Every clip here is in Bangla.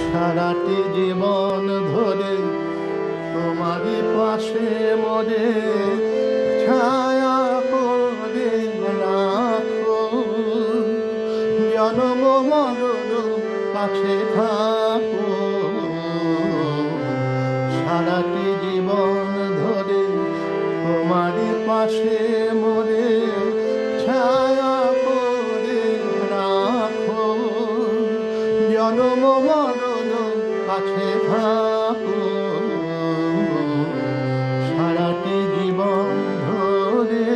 সারাটি জীবন ধরে তোমারই পাশে মরে ছায়া করে রাখো। জন্ম মরণ কাছে থাকো। সারাটি জীবন ধরে তোমারই পাশে মরে জন্ম মরণ কাছে থাকো সারাটি জীবন ধরে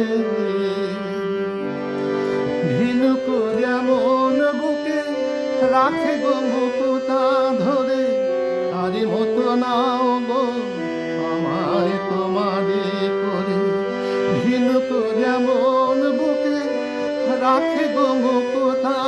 ঝিনুক যেমন বুকে রাখে গো মুকুতা ধরে। আরে মতো নাও গো আমায় তোমারে করে। ঝিনুক যেমন বুকে রাখে গো মুকুতা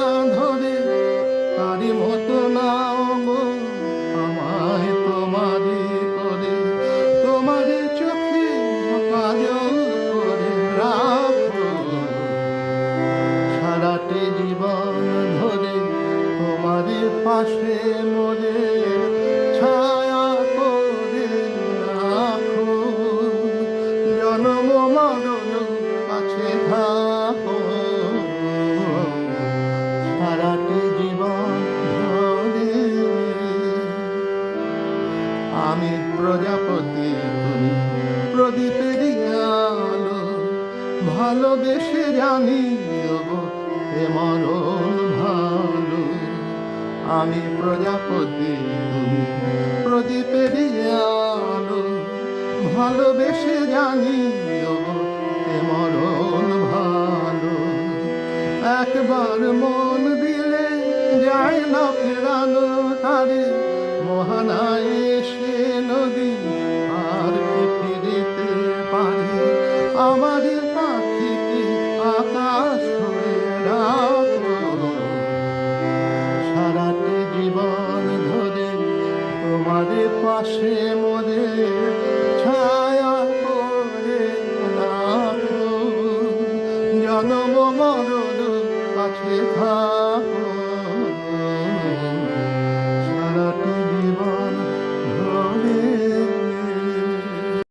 পাশে মরে ছায়া করে রাখো। জন্ম মরণ কাছে সারাটি জীবন আমি প্রজাপতি তুমি প্রদীপের আলো ভালোবেসে জানি গো এ মরণ ভালো আমি প্রজাপতি তুমি প্রদীপের আলো ভালোবেসে জানি মরণ ভালো। একবার মন দিলে যায় না ফেরানো তারে মহানায় তোমার পাশে মরে ছায়া করে জন্ম মরণ কাছে থাকো।